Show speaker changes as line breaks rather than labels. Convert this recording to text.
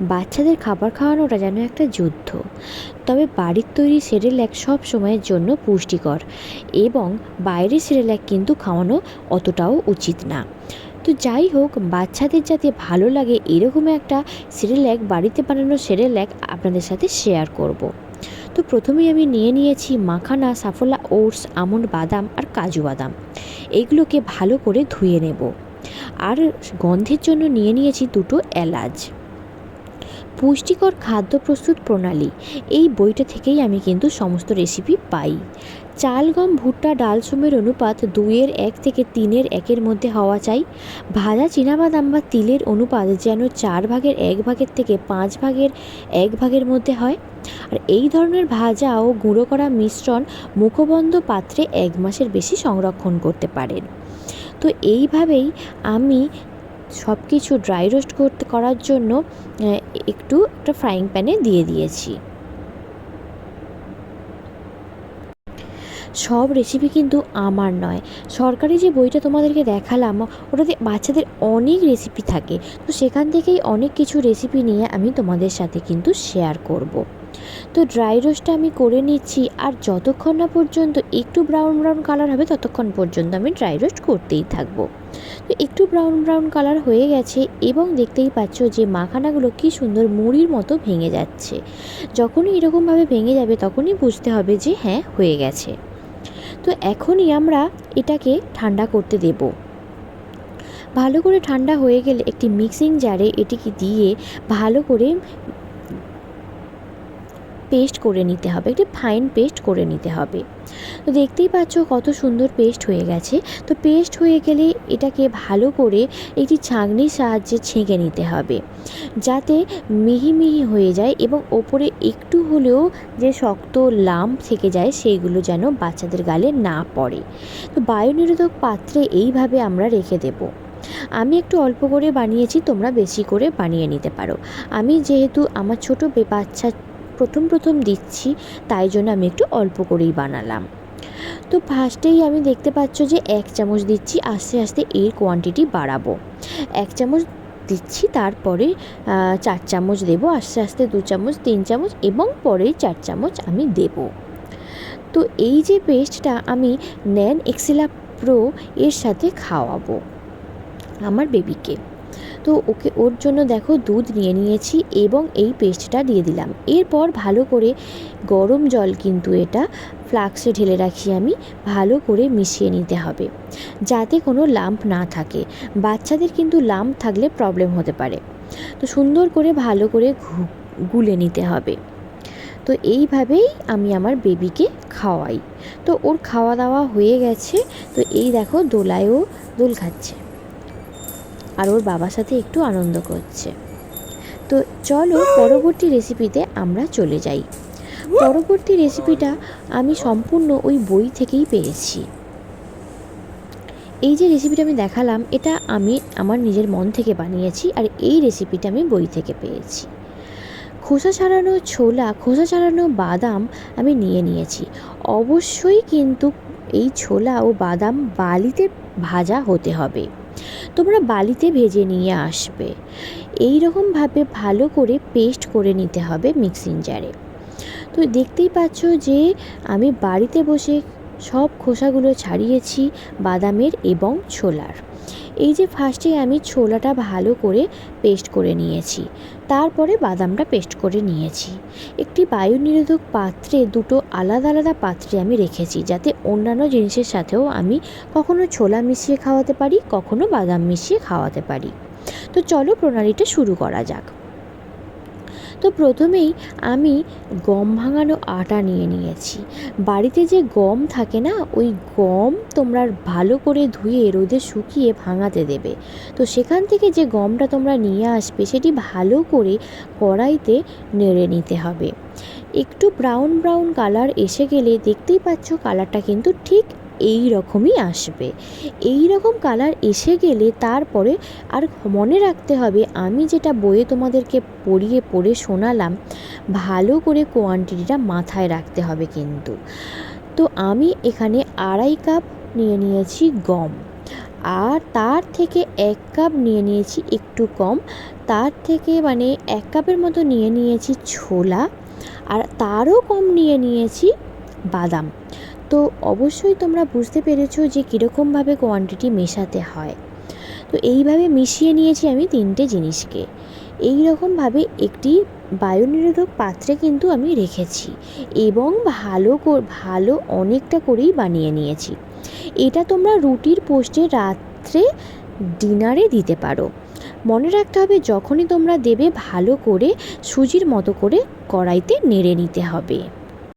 বাচ্চাদের খাবার খাওয়ানোটা যেন একটা যুদ্ধ। তবে বাড়ির তৈরি সেরেল্যাক সব সময়ের জন্য পুষ্টিকর এবং বাইরের সেরেল্যাক কিন্তু খাওয়ানো অতটাও উচিত না। তো যাই হোক, বাচ্চাদের যাতে ভালো লাগে এরকম একটা সেরেল্যাক বাড়িতে বানানো সেরেল্যাক আপনাদের সাথে শেয়ার করব। তো প্রথমেই আমি নিয়ে নিয়েছি মাখানা, সাফোলা ওটস, আমন্ড বাদাম আর কাজু বাদাম। এগুলোকে ভালো করে ধুয়ে নেব। আর গন্ধের জন্য নিয়ে নিয়েছি দুটো এলাচ। পুষ্টিকর খাদ্য প্রস্তুত প্রণালী। এই বইটা থেকেই আমি কিন্তু সমস্ত রেসিপি পাই। চাল, গম, ভুট্টা, ডাল সোমের অনুপাত দুইয়ের এক থেকে তিনের একের মধ্যে হওয়া চাই। ভাজা চীনাবাদাম বা তিলের অনুপাত যেন চার ভাগের এক ভাগের থেকে পাঁচ ভাগের এক ভাগের মধ্যে হয়। আর এই ধরনের ভাজা ও গুঁড়ো করা মিশ্রণ মুখবন্ধ পাত্রে এক মাসের বেশি সংরক্ষণ করতে পারেন। তো এইভাবেই আমি সব কিছু ড্রাই রোস্ট করতে, করার জন্য একটু একটা ফ্রাইং প্যানে দিয়ে দিয়েছি। সব রেসিপি কিন্তু আমার নয়। সরকারি যে বইটা তোমাদেরকে দেখালাম ওটাতে বাচ্চাদের অনেক রেসিপি থাকে। তো সেখান থেকেই অনেক কিছু রেসিপি নিয়ে আমি তোমাদের সাথে কিন্তু শেয়ার করব। তো ড্রাই রোস্টটা আমি করে নিচ্ছি, আর যতক্ষণ না পর্যন্ত একটু ব্রাউন ব্রাউন কালার হবে, ততক্ষণ পর্যন্ত আমি ড্রাই রোস্ট করতেই থাকব। তো একটু ব্রাউন ব্রাউন কালার হয়ে গেছে, এবং দেখতেই পাচ্ছ যে মাখানাগুলো কি সুন্দর মুড়ির মতো ভেঙে যাচ্ছে। যখনই এরকমভাবে ভেঙে যাবে, তখনই বুঝতে হবে যে হ্যাঁ হয়ে গেছে। তো এখনই আমরা এটাকে ঠান্ডা করতে দেব। ভালো করে ঠান্ডা হয়ে গেলে একটি মিক্সিং জারে এটিকে দিয়ে ভালো করে পেস্ট করে নিতে হবে, একটি ফাইন পেস্ট করে নিতে হবে। তো দেখতেই পাচ্ছ কত সুন্দর পেস্ট হয়ে গেছে। তো পেস্ট হয়ে গেলে এটাকে ভালো করে একটি ছাঁকনির সাহায্যে ছেঁকে নিতে হবে। যাতে মিহি মিহি হয়ে যায় এবং ওপরে একটু হলেও যে শক্ত লাম থেকে যায় সেইগুলো যেন বাচ্চাদের গালে না পড়ে। তো বায়ু নিরোধক পাত্রে এইভাবে আমরা রেখে দেবো। আমি একটু অল্প করে বানিয়েছি, তোমরা বেশি করে বানিয়ে নিতে পারো। আমি যেহেতু আমার ছোটো বাচ্চা প্রথম প্রথম দিচ্ছি, তাই জন্য আমি একটু অল্প করেই বানালাম। তো ফার্স্টেই আমি দেখতে পাচ্ছ যে এক চামচ দিচ্ছি, আস্তে আস্তে এর কোয়ান্টিটি বাড়াবো। এক চামচ দিচ্ছি, তারপরে চার চামচ দেবো, আস্তে আস্তে দু চামচ, তিন চামচ এবং পরে চার চামচ আমি দেব। তো এই যে পেস্টটা আমি ন্যান এক্সেলা প্রো এর সাথে খাওয়াবো, আমার বেবিকে তো ওকে ওর জন্য দেখো দুধ নিয়ে নিয়েছি এবং এই পেস্টটা দিয়ে দিলাম। এরপর ভালো করে গরম জল কিন্তু এটা ফ্লাক্সে ঢেলে রাখি আমি, ভালো করে মিশিয়ে নিতে হবে যাতে কোনো লাম্প না থাকে। বাচ্চাদের কিন্তু লাম্প থাকলে প্রবলেম হতে পারে। তো সুন্দর করে ভালো করে গুলে নিতে হবে। তো এইভাবেই আমি আমার বেবিকে খাওয়াই। তো ওর খাওয়া দাওয়া হয়ে গেছে। তো এই দেখো দোলায়ও দোল খাচ্ছে। আর ওর বাবার সাথে একটু আনন্দ করছে। তো চলো পরবর্তী রেসিপিতে আমরা চলে যাই। পরবর্তী রেসিপিটা আমি সম্পূর্ণ ওই বই থেকেই পেয়েছি। এই যে রেসিপিটা আমি দেখালাম, এটা আমি আমার নিজের মন থেকে বানিয়েছি আর এই রেসিপিটা আমি বই থেকে পেয়েছি। খোসা ছাড়ানো ছোলা, খোসা ছাড়ানো বাদাম আমি নিয়ে নিয়েছি। অবশ্যই কিন্তু এই ছোলা ও বাদাম বালিতে ভাজা হতে হবে। তোমরা বালিতে ভেজে নিয়ে আসবে। এই রকমভাবে ভালো করে পেস্ট করে নিতে হবে মিক্সিং জারে তো দেখতেই পাচ্ছ যে আমি বাড়িতে বসে সব খোসাগুলো ছাড়িয়েছি বাদামের এবং ছোলার। এই যে ফার্স্টে আমি ছোলাটা ভালো করে পেস্ট করে নিয়েছি, তারপরে বাদামটা পেস্ট করে নিয়েছি। একটি বায়ু নিরোধক পাত্রে দুটো আলাদা আলাদা পাত্রে আমি রেখেছি, যাতে অন্যান্য জিনিসের সাথেও আমি কখনো ছোলা মিশিয়ে খাওয়াতে পারি, কখনো বাদাম মিশিয়ে খাওয়াতে পারি। তো চলো প্রণালীটা শুরু করা যাক। তো প্রথমেই আমি গম ভাঙানো আটা নিয়ে নিয়েছি। বাড়িতে যে গম থাকে না, ওই গম তোমরা ভালো করে ধুয়ে রোদে শুকিয়ে ভাঙাতে দেবে। তো সেখান থেকে যে গমটা তোমরা নিয়ে আসবে, সেটি ভালো করে কড়াইতে নেড়ে নিতে হবে। একটু ব্রাউন ব্রাউন কালার এসে গেলে দেখতেই পাচ্ছ কালারটা কিন্তু ঠিক এই রকমই আসবে। এই রকম কালার এসে গেলে তারপরে আর মনে রাখতে হবে, আমি যেটা বইয়ে তোমাদেরকে পড়িয়ে পড়ে শোনালাম, ভালো করে কোয়ান্টিটিটা মাথায় রাখতে হবে কিন্তু। তো আমি এখানে আড়াই কাপ নিয়ে নিয়েছি গম। আর তার থেকে এক কাপ নিয়ে নিয়েছি একটু কম। তার থেকে মানে এক কাপের মতো নিয়ে নিয়েছি ছোলা। আর তারও কম নিয়ে নিয়েছি বাদাম। তো অবশ্যই তোমরা বুঝতে পেরেছ যে কীরকমভাবে কোয়ান্টিটি মেশাতে হয়। তো এইভাবে মিশিয়ে নিয়েছি আমি তিনটে জিনিসকে। এই রকমভাবে একটি বায়ুনিরোধক পাত্রে কিন্তু আমি রেখেছি এবং ভালো ভালো অনেকটা করেই বানিয়ে নিয়েছি। এটা তোমরা রুটির পোস্টে রাত্রে ডিনারে দিতে পারো। মনে রাখতে হবে যখনই তোমরা দেবে ভালো করে সুজির মতো করে কড়াইতে নেড়ে নিতে হবে।